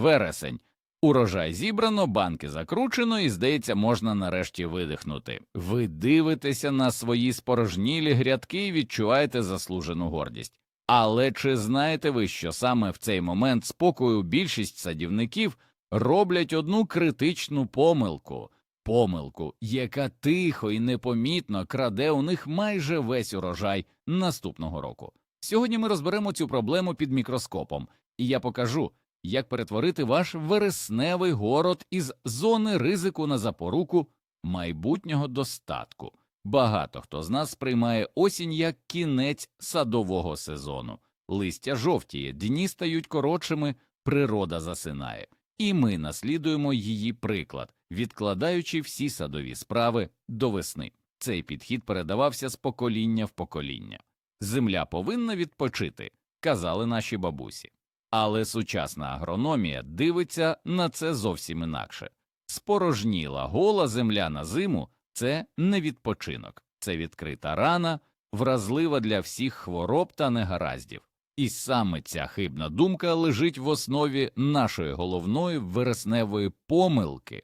вересень. Урожай зібрано, банки закручено, і, здається, можна нарешті видихнути. Ви дивитеся на свої спорожнілі грядки і відчуваєте заслужену гордість. Але чи знаєте ви, що саме в цей момент спокою більшість садівників роблять одну критичну помилку, помилку, яка тихо і непомітно краде у них майже весь урожай наступного року? Сьогодні ми розберемо цю проблему під мікроскопом, і я покажу, як перетворити ваш вересневий город із зони ризику на запоруку майбутнього достатку. Багато хто з нас сприймає осінь як кінець садового сезону. Листя жовтіє, дні стають коротшими, природа засинає, і ми наслідуємо її приклад, відкладаючи всі садові справи до весни. Цей підхід передавався з покоління в покоління. Земля повинна відпочити, казали наші бабусі. Але сучасна агрономія дивиться на це зовсім інакше. Спорожніла гола земля на зиму це не відпочинок, це відкрита рана, вразлива для всіх хвороб та негараздів. І саме ця хибна думка лежить в основі нашої головної вересневої помилки.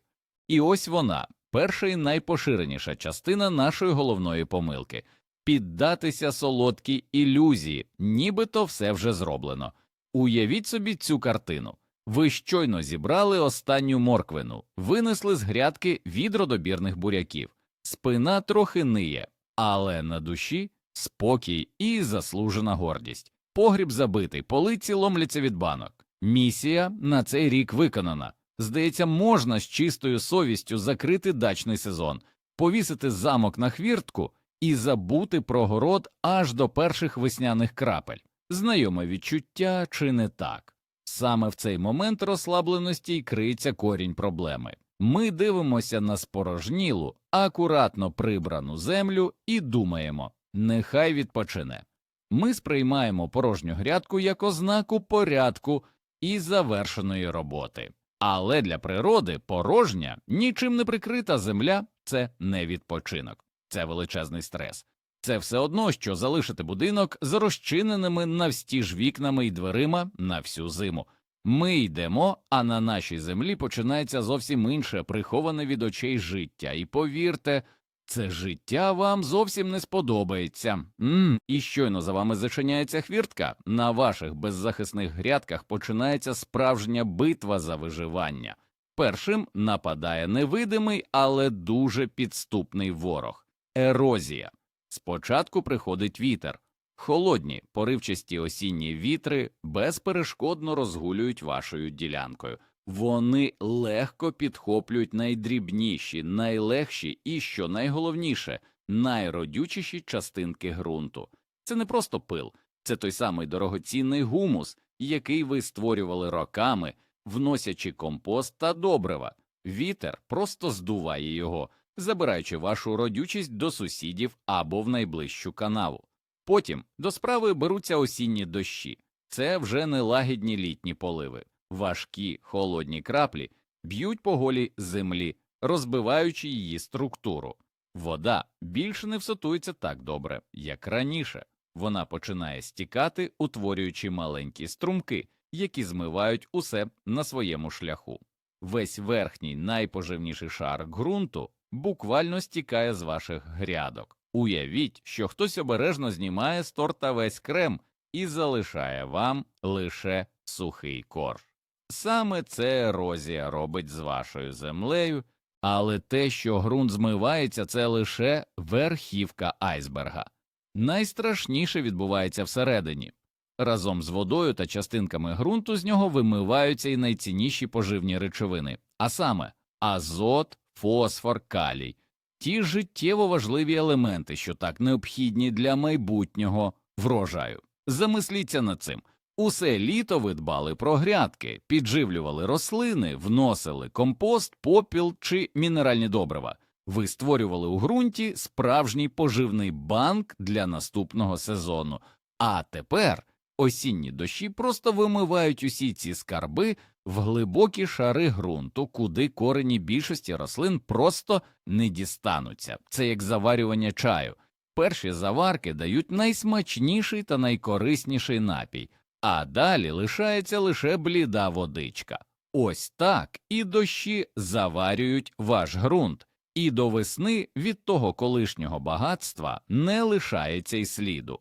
І ось вона, перша і найпоширеніша частина нашої головної помилки піддатися солодкій ілюзії, нібито все вже зроблено. Уявіть собі цю картину. Ви щойно зібрали останню морквину, винесли з грядки відро добірних буряків. Спина трохи ниє, але на душі спокій і заслужена гордість. Погріб забитий, полиці ломляться від банок. Місія на цей рік виконана. Здається, можна з чистою совістю закрити дачний сезон, повісити замок на хвіртку і забути про город аж до перших весняних крапель. Знайоме відчуття чи не так? Саме в цей момент розслабленості й криється корінь проблеми. Ми дивимося на спорожнілу, акуратно прибрану землю і думаємо нехай відпочине. Ми сприймаємо порожню грядку як ознаку порядку і завершеної роботи. Але для природи порожня, нічим не прикрита земля це не відпочинок, це величезний стрес. Це все одно, що залишити будинок з розчиненими навстіж вікнами і дверима на всю зиму. Ми йдемо, а на нашій землі починається зовсім інше, приховане від очей життя. І повірте, це життя вам зовсім не сподобається. Мм, і щойно за вами зачиняється хвіртка. На ваших беззахисних грядках починається справжня битва за виживання. Першим нападає невидимий, але дуже підступний ворог ерозія. Спочатку приходить вітер. Холодні, поривчасті осінні вітри безперешкодно розгулюють вашою ділянкою. Вони легко підхоплюють найдрібніші, найлегші і, що найголовніше, найродючіші частинки ґрунту. Це не просто пил, це той самий дорогоцінний гумус, який ви створювали роками, вносячи компост та добрива. Вітер просто здуває його, забираючи вашу родючість до сусідів або в найближчу канаву. Потім до справи беруться осінні дощі, це вже не лагідні літні поливи, важкі холодні краплі б'ють по голій землі, розбиваючи її структуру. Вода більше не всотується так добре, як раніше. Вона починає стікати, утворюючи маленькі струмки, які змивають усе на своєму шляху. Весь верхній найпоживніший шар ґрунту буквально стікає з ваших грядок. Уявіть, що хтось обережно знімає з торта весь крем і залишає вам лише сухий корж. Саме це ерозія робить з вашою землею, але те, що ґрунт змивається, це лише верхівка айсберга. Найстрашніше відбувається всередині. Разом з водою та частинками ґрунту з нього вимиваються і найцінніші поживні речовини, а саме азот, фосфор, калій, ті життєво важливі елементи, що так необхідні для майбутнього врожаю. Замисліться над цим. Усе літо ви дбали про грядки, підживлювали рослини, вносили компост, попіл чи мінеральні добрива. Ви створювали у ґрунті справжній поживний банк для наступного сезону. А тепер осінні дощі просто вимивають усі ці скарби в глибокі шари ґрунту, куди корені більшості рослин просто не дістануться. Це як заварювання чаю. Перші заварки дають найсмачніший та найкорисніший напій, а далі лишається лише бліда водичка. Ось так і дощі заварюють ваш ґрунт, і до весни від того колишнього багатства не лишається й сліду.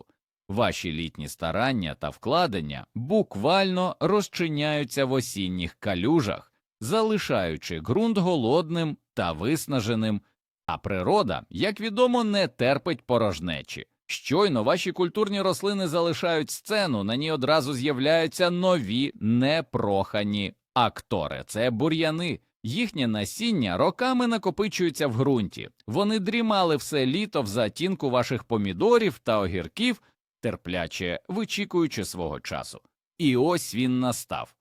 Ваші літні старання та вкладення буквально розчиняються в осінніх калюжах, залишаючи ґрунт голодним та виснаженим, а природа, як відомо, не терпить порожнечі. Щойно ваші культурні рослини залишають сцену, на ній одразу з'являються нові непрохані актори. Це бур'яни. Їхнє насіння роками накопичується в ґрунті. Вони дрімали все літо в затінку ваших помідорів та огірків, терпляче вичікуючи свого часу. І ось він настав.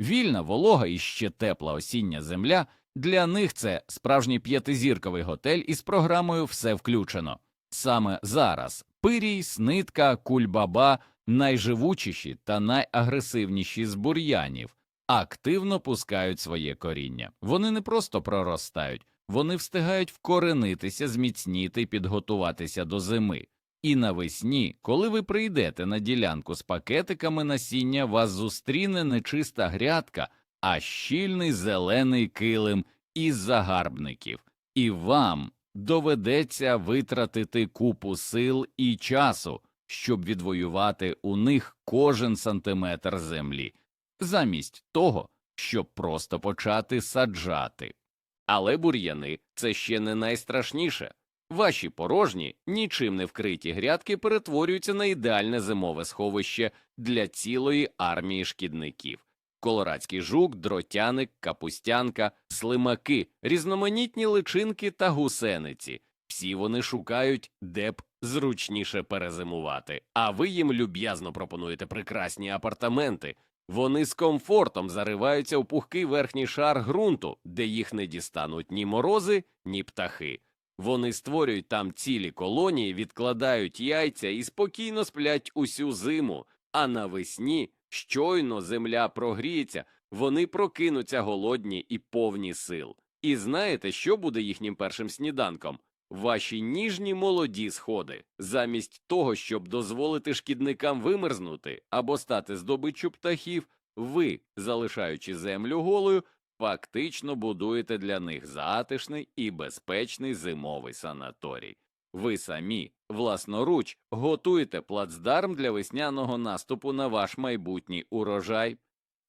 Вільна волога і ще тепла осіння земля для них це справжній п'ятизірковий готель із програмою Все включено. Саме зараз пирій, снитка, кульбаба найживучіші та найагресивніші з бур'янів активно пускають своє коріння. Вони не просто проростають, вони встигають вкоренитися, зміцніти і підготуватися до зими. І навесні, коли ви прийдете на ділянку з пакетиками насіння, вас зустріне не чиста грядка, а щільний зелений килим із загарбників, і вам доведеться витратити купу сил і часу, щоб відвоювати у них кожен сантиметр землі, замість того, щоб просто почати саджати. Але бур'яни це ще не найстрашніше. Ваші порожні, нічим не вкриті грядки перетворюються на ідеальне зимове сховище для цілої армії шкідників. Колорадський жук, дротяник, капустянка, слимаки, різноманітні личинки та гусениці. Всі вони шукають, де б зручніше перезимувати. А ви їм люб'язно пропонуєте прекрасні апартаменти. Вони з комфортом зариваються у пухкий верхній шар ґрунту, де їх не дістануть ні морози, ні птахи. Вони створюють там цілі колонії, відкладають яйця і спокійно сплять усю зиму, а навесні, щойно земля прогріється, вони прокинуться голодні і повні сил. І знаєте, що буде їхнім першим сніданком? Ваші ніжні молоді сходи, замість того, щоб дозволити шкідникам вимерзнути або стати здобиччю птахів, ви, залишаючи землю голою, фактично будуєте для них затишний і безпечний зимовий санаторій. Ви самі, власноруч, готуєте плацдарм для весняного наступу на ваш майбутній урожай.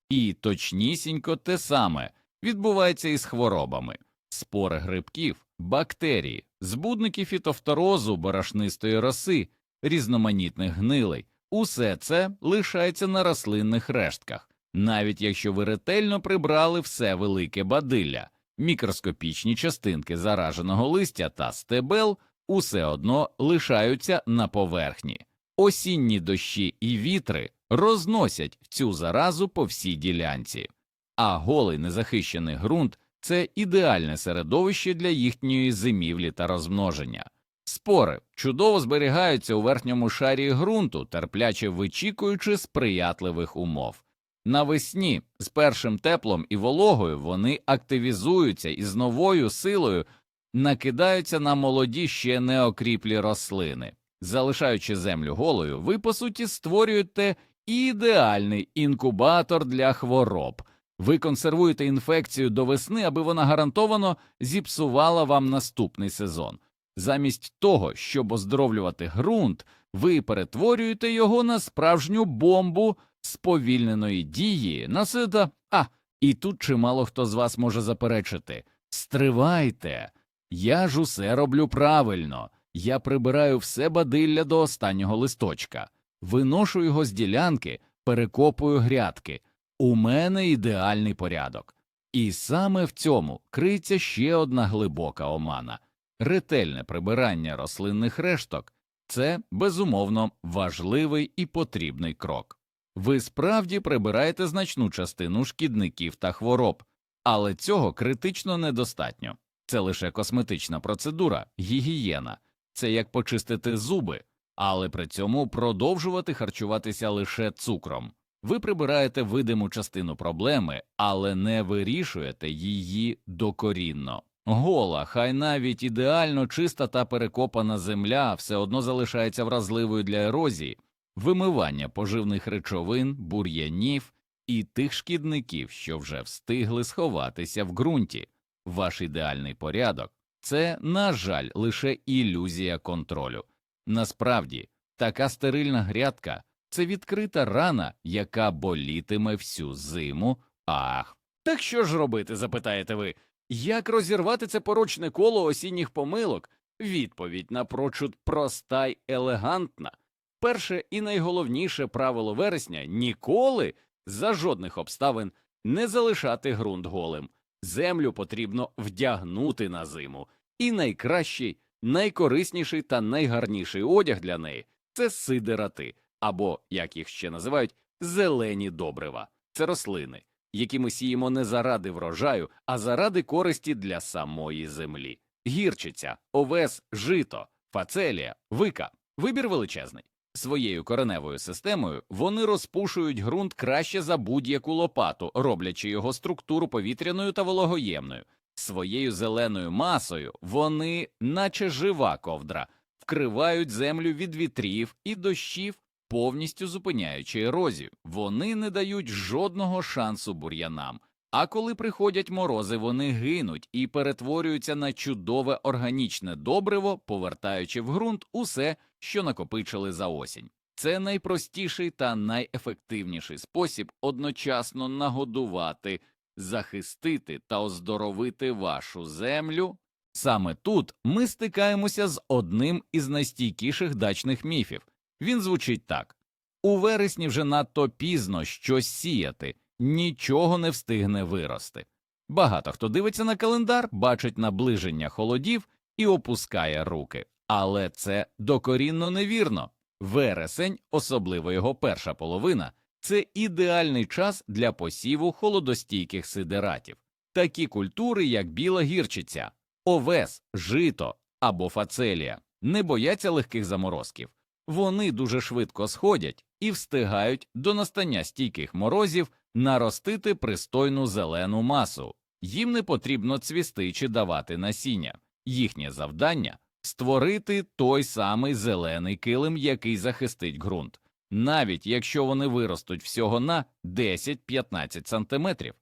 І точнісінько те саме відбувається із хворобами, спори грибків, бактерії, збудники фітофторозу, борошнистої роси, різноманітних гнилей. Усе це лишається на рослинних рештках, навіть якщо ви ретельно прибрали все велике бадилля, мікроскопічні частинки зараженого листя та стебел усе одно лишаються на поверхні. Осінні дощі і вітри розносять цю заразу по всій ділянці, а голий незахищений ґрунт це ідеальне середовище для їхньої зимівлі та розмноження. Спори чудово зберігаються у верхньому шарі ґрунту, терпляче вичікуючи сприятливих умов. Навесні з першим теплом і вологою вони активізуються і з новою силою накидаються на молоді ще неокріплі рослини. Залишаючи землю голою, ви по суті створюєте ідеальний інкубатор для хвороб. Ви консервуєте інфекцію до весни, аби вона гарантовано зіпсувала вам наступний сезон. Замість того, щоб оздоровлювати ґрунт, ви перетворюєте його на справжню бомбу сповільненої дії насида. А, і тут чимало хто з вас може заперечити Стривайте, я ж усе роблю правильно, я прибираю все бадилля до останнього листочка, виношу його з ділянки, перекопую грядки. У мене ідеальний порядок. І саме в цьому криється ще одна глибока омана ретельне прибирання рослинних решток це безумовно важливий і потрібний крок. Ви справді прибираєте значну частину шкідників та хвороб, але цього критично недостатньо. Це лише косметична процедура, гігієна, це як почистити зуби, але при цьому продовжувати харчуватися лише цукром. Ви прибираєте видиму частину проблеми, але не вирішуєте її докорінно. Гола, хай навіть ідеально чиста та перекопана земля все одно залишається вразливою для ерозії, вимивання поживних речовин, бур'янів і тих шкідників, що вже встигли сховатися в ґрунті. Ваш ідеальний порядок це, на жаль, лише ілюзія контролю. Насправді, така стерильна грядка це відкрита рана, яка болітиме всю зиму. Ах. Так що ж робити, запитаєте ви? Як розірвати це порочне коло осінніх помилок? Відповідь напрочуд проста й елегантна. Перше і найголовніше правило вересня ніколи за жодних обставин не залишати ґрунт голим. Землю потрібно вдягнути на зиму, і найкращий, найкорисніший та найгарніший одяг для неї це сидерати, або, як їх ще називають, зелені добрива. Це рослини, які ми сіємо не заради врожаю, а заради користі для самої землі. Гірчиця, овес, жито, фацелія, вика. Вибір величезний. Своєю кореневою системою вони розпушують ґрунт краще за будь-яку лопату, роблячи його структуру повітряною та вологоємною. Своєю зеленою масою вони, наче жива ковдра, вкривають землю від вітрів і дощів, повністю зупиняючи ерозію. Вони не дають жодного шансу бур'янам. А коли приходять морози, вони гинуть і перетворюються на чудове органічне добриво, повертаючи в ґрунт усе, що накопичили за осінь. Це найпростіший та найефективніший спосіб одночасно нагодувати, захистити та оздоровити вашу землю. Саме тут ми стикаємося з одним із найстійкіших дачних міфів. Він звучить так: у вересні вже надто пізно щось сіяти, нічого не встигне вирости. Багато хто дивиться на календар, бачить наближення холодів і опускає руки. Але це докорінно невірно. Вересень, особливо його перша половина, це ідеальний час для посіву холодостійких сидератів, такі культури, як біла гірчиця, овес, жито або фацелія, не бояться легких заморозків. Вони дуже швидко сходять і встигають до настання стійких морозів наростити пристойну зелену масу. Їм не потрібно цвісти чи давати насіння. Їхнє завдання створити той самий зелений килим, який захистить ґрунт, навіть якщо вони виростуть всього на 10-15 сантиметрів.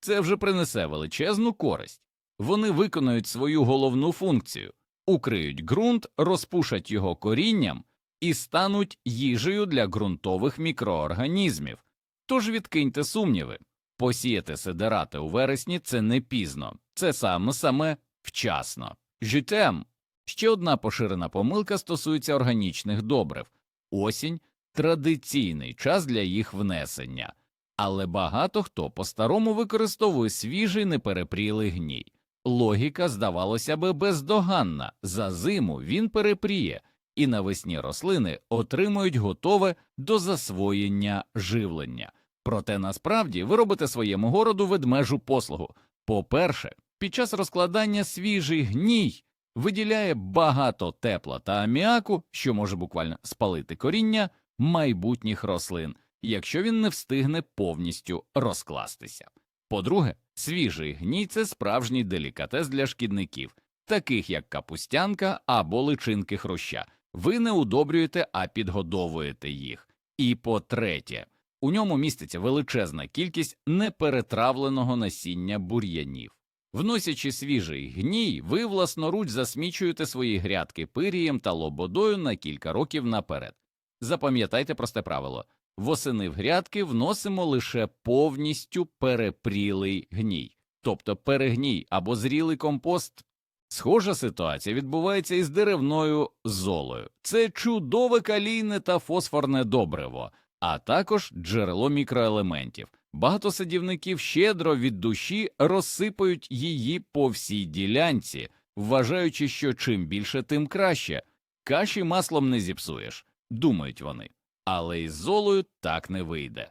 Це вже принесе величезну користь. Вони виконують свою головну функцію, укриють ґрунт, розпушать його корінням і стануть їжею для ґрунтових мікроорганізмів. Тож відкиньте сумніви, посіяти сидерати у вересні це не пізно, це саме саме вчасно. Житем Ще одна поширена помилка стосується органічних добрив. Осінь традиційний час для їх внесення, але багато хто по-старому використовує свіжий неперепрілий гній. Логіка, здавалося би, бездоганна за зиму він перепріє, і навесні рослини отримують готове до засвоєння живлення. Проте насправді ви робите своєму городу ведмежу послугу. По-перше, під час розкладання свіжий гній виділяє багато тепла та аміаку, що може буквально спалити коріння майбутніх рослин, якщо він не встигне повністю розкластися. По-друге, свіжий гній це справжній делікатес для шкідників, таких як капустянка або личинки хруща. Ви не удобрюєте, а підгодовуєте їх. І по третє, у ньому міститься величезна кількість неперетравленого насіння бур'янів. Вносячи свіжий гній, ви власноруч засмічуєте свої грядки пирієм та лободою на кілька років наперед. Запам'ятайте просте правило восени в грядки вносимо лише повністю перепрілий гній, тобто перегній або зрілий компост. Схожа ситуація відбувається із деревною золою. Це чудове калійне та фосфорне добриво, а також джерело мікроелементів. Багато садівників щедро від душі розсипають її по всій ділянці, вважаючи, що чим більше, тим краще. Каші маслом не зіпсуєш, думають вони, але із золою так не вийде.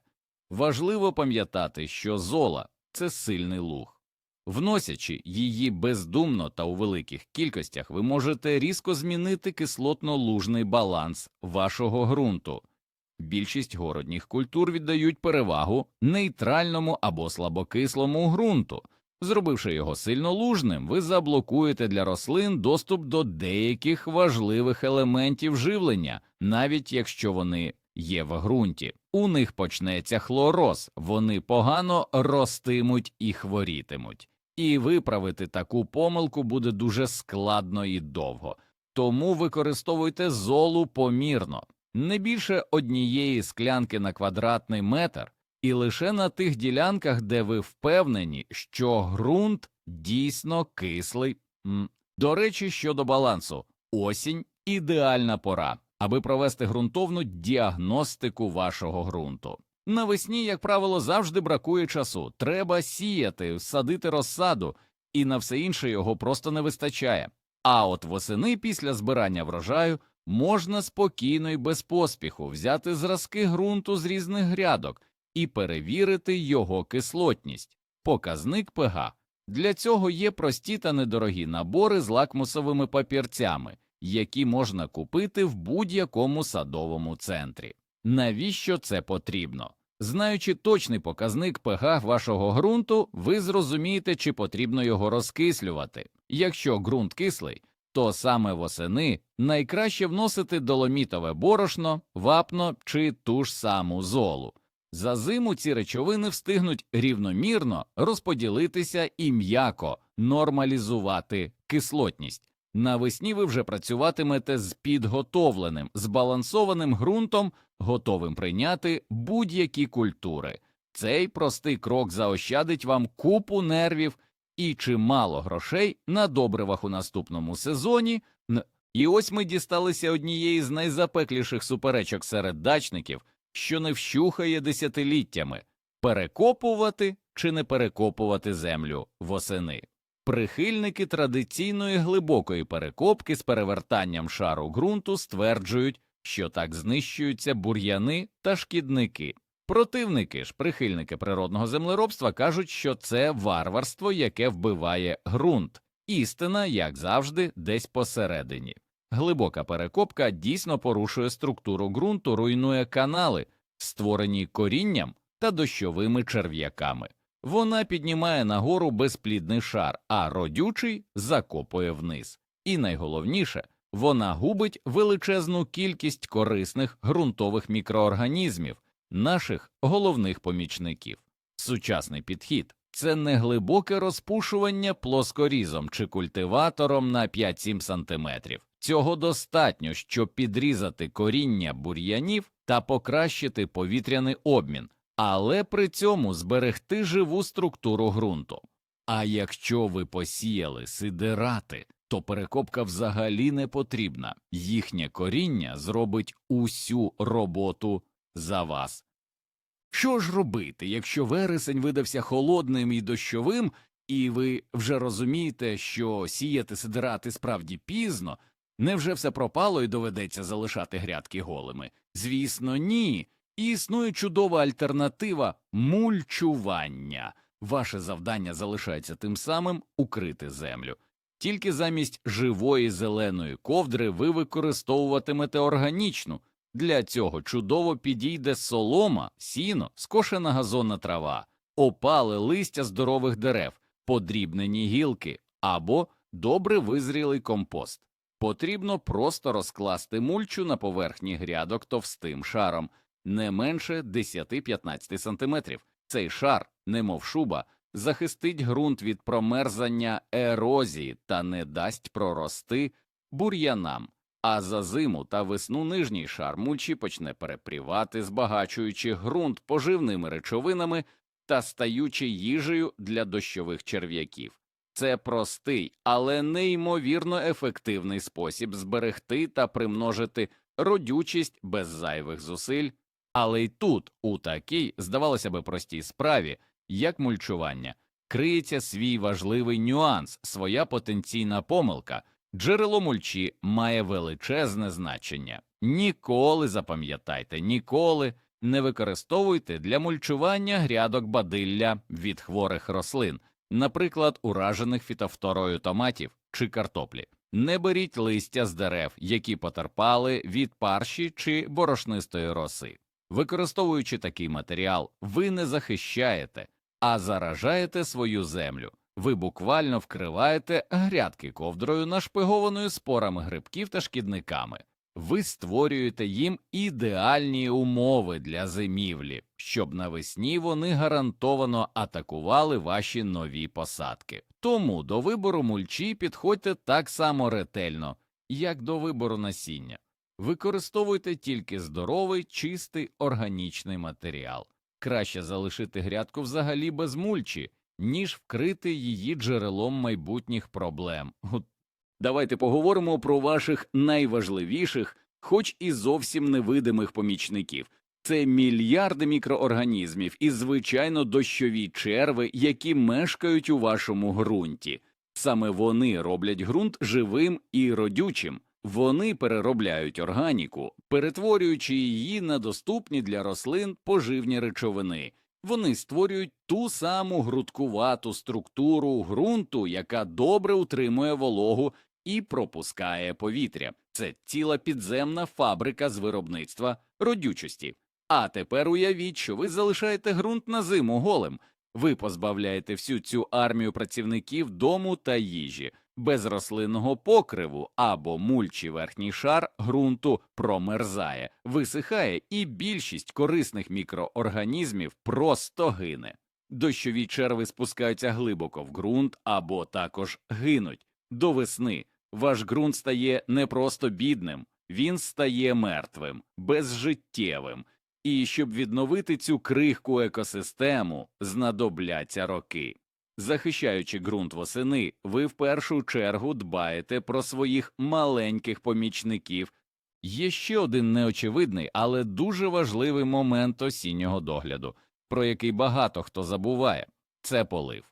Важливо пам'ятати, що зола це сильний луг. Вносячи її бездумно та у великих кількостях, ви можете різко змінити кислотно-лужний баланс вашого ґрунту. Більшість городніх культур віддають перевагу нейтральному або слабокислому ґрунту. Зробивши його сильно лужним, ви заблокуєте для рослин доступ до деяких важливих елементів живлення, навіть якщо вони є в ґрунті. у них почнеться хлороз, вони погано ростимуть і хворітимуть. І виправити таку помилку буде дуже складно і довго. Тому використовуйте золу помірно, не більше однієї склянки на квадратний метр, і лише на тих ділянках, де ви впевнені, що ґрунт дійсно кислий. До речі, щодо балансу, осінь ідеальна пора, аби провести ґрунтовну діагностику вашого ґрунту. Навесні, як правило, завжди бракує часу. Треба сіяти, садити розсаду, і на все інше його просто не вистачає. А от восени після збирання врожаю можна спокійно і без поспіху взяти зразки ґрунту з різних грядок і перевірити його кислотність, показник pH. Для цього є прості та недорогі набори з лакмусовими папірцями, які можна купити в будь-якому садовому центрі. Навіщо це потрібно? Знаючи точний показник pH вашого ґрунту, ви зрозумієте, чи потрібно його розкислювати. Якщо ґрунт кислий, то саме восени найкраще вносити доломітове борошно, вапно чи ту ж саму золу. За зиму ці речовини встигнуть рівномірно розподілитися і м'яко нормалізувати кислотність. Навесні ви вже працюватимете з підготовленим, збалансованим ґрунтом, готовим прийняти будь-які культури. Цей простий крок заощадить вам купу нервів і чимало грошей на добривах у наступному сезоні. І ось ми дісталися однієї з найзапекліших суперечок серед дачників, що не вщухає десятиліттями перекопувати чи не перекопувати землю восени. Прихильники традиційної глибокої перекопки з перевертанням шару ґрунту стверджують, що так знищуються бур'яни та шкідники. Противники ж, прихильники природного землеробства, кажуть, що це варварство, яке вбиває ґрунт. Істина, як завжди, десь посередині. Глибока перекопка дійсно порушує структуру ґрунту, руйнує канали, створені корінням та дощовими черв'яками. Вона піднімає нагору безплідний шар, а родючий закопує вниз. І найголовніше, вона губить величезну кількість корисних ґрунтових мікроорганізмів, наших головних помічників. Сучасний підхід це не глибоке розпушування плоскорізом чи культиватором на 5-7 см. Цього достатньо, щоб підрізати коріння бур'янів та покращити повітряний обмін, але при цьому зберегти живу структуру ґрунту. А якщо ви посіяли сидерати, то перекопка взагалі не потрібна, їхнє коріння зробить усю роботу за вас. Що ж робити, якщо вересень видався холодним і дощовим, і ви вже розумієте, що сіяти сидирати справді пізно, невже все пропало і доведеться залишати грядки голими? Звісно, ні. І існує чудова альтернатива мульчування. Ваше завдання залишається тим самим укрити землю. Тільки замість живої зеленої ковдри ви використовуватимете органічну. Для цього чудово підійде солома, сіно, скошена газонна трава, опале листя здорових дерев, подрібнені гілки або добре визрілий компост. Потрібно просто розкласти мульчу на поверхні грядок товстим шаром, не менше 10-15 см. Цей шар, немов шуба, захистить ґрунт від промерзання ерозії та не дасть прорости бур'янам. А за зиму та весну нижній шар мульчі почне перепрівати, збагачуючи ґрунт поживними речовинами та стаючи їжею для дощових черв'яків. Це простий, але неймовірно ефективний спосіб зберегти та примножити родючість без зайвих зусиль. Але й тут, у такій, здавалося би, простій справі, як мульчування, криється свій важливий нюанс, своя потенційна помилка. Джерело мульчі має величезне значення. Ніколи запам'ятайте, ніколи не використовуйте для мульчування грядок бадилля від хворих рослин, наприклад, уражених фітофторою томатів чи картоплі. Не беріть листя з дерев, які потерпали від парші чи борошнистої роси. Використовуючи такий матеріал, ви не захищаєте, а заражаєте свою землю. Ви буквально вкриваєте грядки ковдрою, нашпигованою спорами грибків та шкідниками. ви створюєте їм ідеальні умови для зимівлі, щоб навесні вони гарантовано атакували ваші нові посадки. Тому до вибору мульчі підходьте так само ретельно, як до вибору насіння. Використовуйте тільки здоровий, чистий органічний матеріал. Краще залишити грядку взагалі без мульчі, ніж вкрити її джерелом майбутніх проблем. Давайте поговоримо про ваших найважливіших, хоч і зовсім невидимих помічників. Це мільярди мікроорганізмів і, звичайно, дощові черви, які мешкають у вашому ґрунті. Саме вони роблять ґрунт живим і родючим. Вони переробляють органіку, перетворюючи її на доступні для рослин поживні речовини. Вони створюють ту саму грудкувату структуру ґрунту, яка добре утримує вологу і пропускає повітря. Це ціла підземна фабрика з виробництва родючості. А тепер уявіть, що ви залишаєте ґрунт на зиму голим. Ви позбавляєте всю цю армію працівників дому та їжі. Без рослинного покриву або мульчі верхній шар ґрунту промерзає, висихає, і більшість корисних мікроорганізмів просто гине. Дощові черви спускаються глибоко в ґрунт або також гинуть. До весни ваш ґрунт стає не просто бідним, він стає мертвим, безжиттєвим. І щоб відновити цю крихку екосистему, знадобляться роки. Захищаючи ґрунт восени, ви в першу чергу дбаєте про своїх маленьких помічників. Є ще один неочевидний, але дуже важливий момент осіннього догляду, про який багато хто забуває це полив.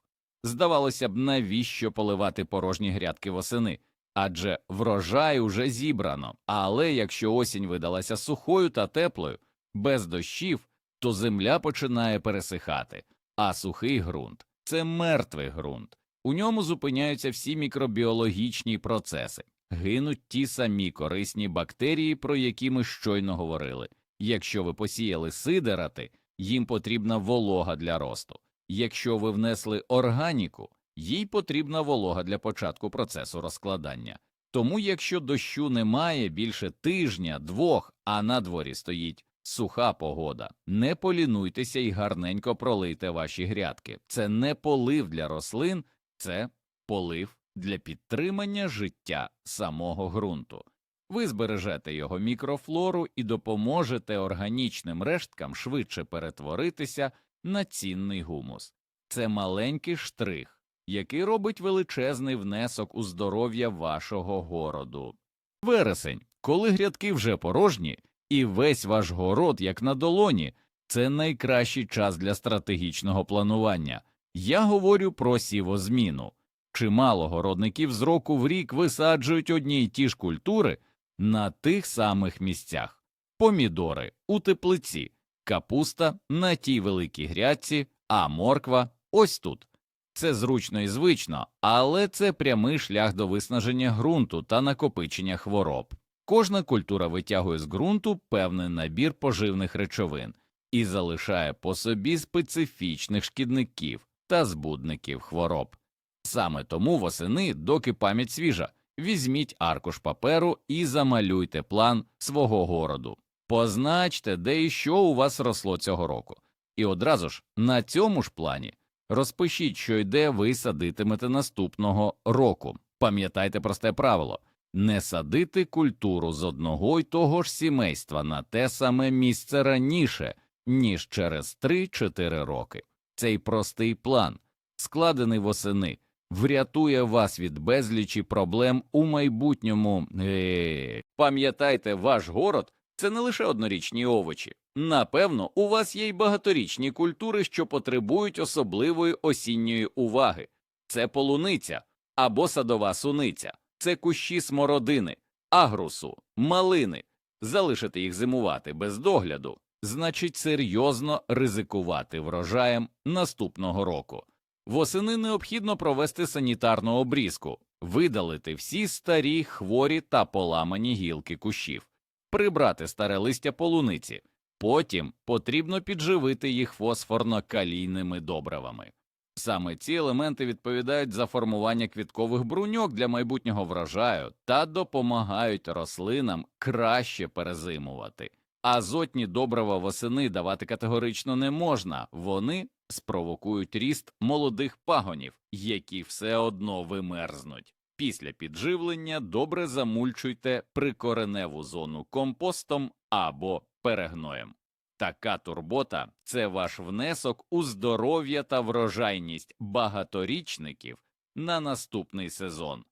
Здавалося б, навіщо поливати порожні грядки восени? Адже врожай уже зібрано, але якщо осінь видалася сухою та теплою, без дощів, то земля починає пересихати, а сухий ґрунт це мертвий ґрунт. У ньому зупиняються всі мікробіологічні процеси, гинуть ті самі корисні бактерії, про які ми щойно говорили. Якщо ви посіяли сидерати, їм потрібна волога для росту. Якщо ви внесли органіку, їй потрібна волога для початку процесу розкладання. Тому, якщо дощу немає більше тижня, двох, а на дворі стоїть суха погода, не полінуйтеся і гарненько пролийте ваші грядки. Це не полив для рослин, це полив для підтримання життя самого ґрунту. Ви збережете його мікрофлору і допоможете органічним решткам швидше перетворитися на цінний гумус. Це маленький штрих, який робить величезний внесок у здоров'я вашого городу. Вересень, коли грядки вже порожні, і весь ваш город, як на долоні, це найкращий час для стратегічного планування. Я говорю про сівозміну. Чимало городників з року в рік висаджують одні й ті ж культури на тих самих місцях помідори у теплиці, капуста на тій великій грядці, а морква ось тут. Це зручно і звично, але це прямий шлях до виснаження ґрунту та накопичення хвороб. Кожна культура витягує з ґрунту певний набір поживних речовин і залишає по собі специфічних шкідників та збудників хвороб. Саме тому восени, доки пам'ять свіжа, візьміть аркуш паперу і замалюйте план свого городу, позначте, де і що у вас росло цього року, і одразу ж на цьому ж плані розпишіть, що й де ви садитимете наступного року. Пам'ятайте просте правило не садити культуру з одного й того ж сімейства на те саме місце раніше, ніж через 3-4 роки. Цей простий план, складений восени, врятує вас від безлічі проблем у майбутньому. Е, Пам'ятайте, ваш город це не лише однорічні овочі. Напевно, у вас є й багаторічні культури, що потребують особливої осінньої уваги. Це полуниця або садова суниця, це кущі смородини, агрусу, малини. Залишити їх зимувати без догляду значить серйозно ризикувати врожаєм наступного року. Восени необхідно провести санітарну обрізку, видалити всі старі, хворі та поламані гілки кущів, прибрати старе листя полуниці, потім потрібно підживити їх фосфорно-калійними добривами. Саме ці елементи відповідають за формування квіткових бруньок для майбутнього врожаю та допомагають рослинам краще перезимувати. Азотні добрива восени давати категорично не можна, вони спровокують ріст молодих пагонів, які все одно вимерзнуть. Після підживлення добре замульчуйте прикореневу зону компостом або перегноєм. Така турбота це ваш внесок у здоров'я та врожайність багаторічників на наступний сезон.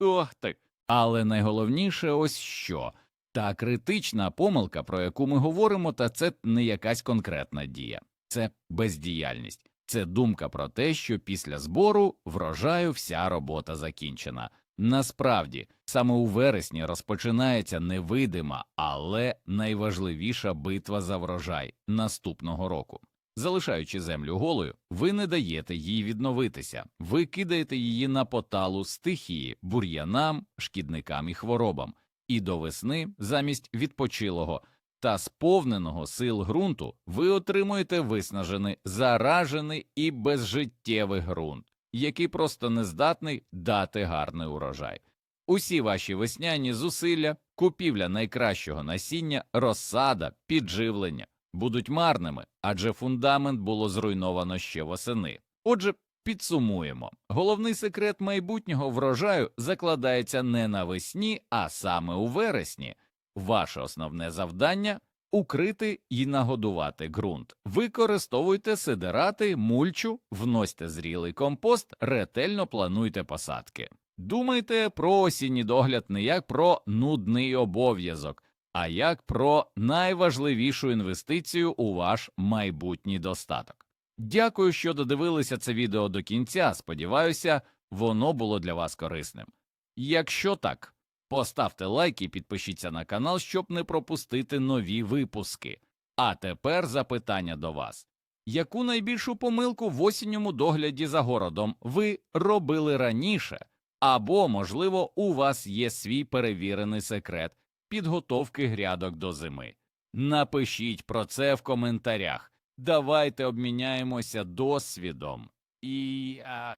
Ох так. Але найголовніше ось що та критична помилка, про яку ми говоримо, та це не якась конкретна дія, це бездіяльність, це думка про те, що після збору врожаю вся робота закінчена. Насправді, саме у вересні розпочинається невидима, але найважливіша битва за врожай наступного року. Залишаючи землю голою, ви не даєте їй відновитися, ви кидаєте її на поталу стихії, бур'янам, шкідникам і хворобам, і до весни, замість відпочилого та сповненого сил ґрунту, ви отримуєте виснажений, заражений і безжиттєвий ґрунт, який просто не здатний дати гарний урожай. Усі ваші весняні зусилля, купівля найкращого насіння, розсада, підживлення будуть марними, адже фундамент було зруйновано ще восени. Отже, підсумуємо головний секрет майбутнього врожаю закладається не навесні, а саме у вересні. Ваше основне завдання укрити і нагодувати ґрунт. Використовуйте сидерати, мульчу, вносьте зрілий компост, ретельно плануйте посадки. Думайте про осінній догляд не як про нудний обов'язок, а як про найважливішу інвестицію у ваш майбутній достаток. Дякую, що додивилися це відео до кінця. Сподіваюся, воно було для вас корисним. Якщо так, поставте лайк і підпишіться на канал, щоб не пропустити нові випуски. А тепер запитання до вас. Яку найбільшу помилку в осінньому догляді за городом ви робили раніше? Або, можливо, у вас є свій перевірений секрет підготовки грядок до зими? Напишіть про це в коментарях. Давайте обміняємося досвідом і. А...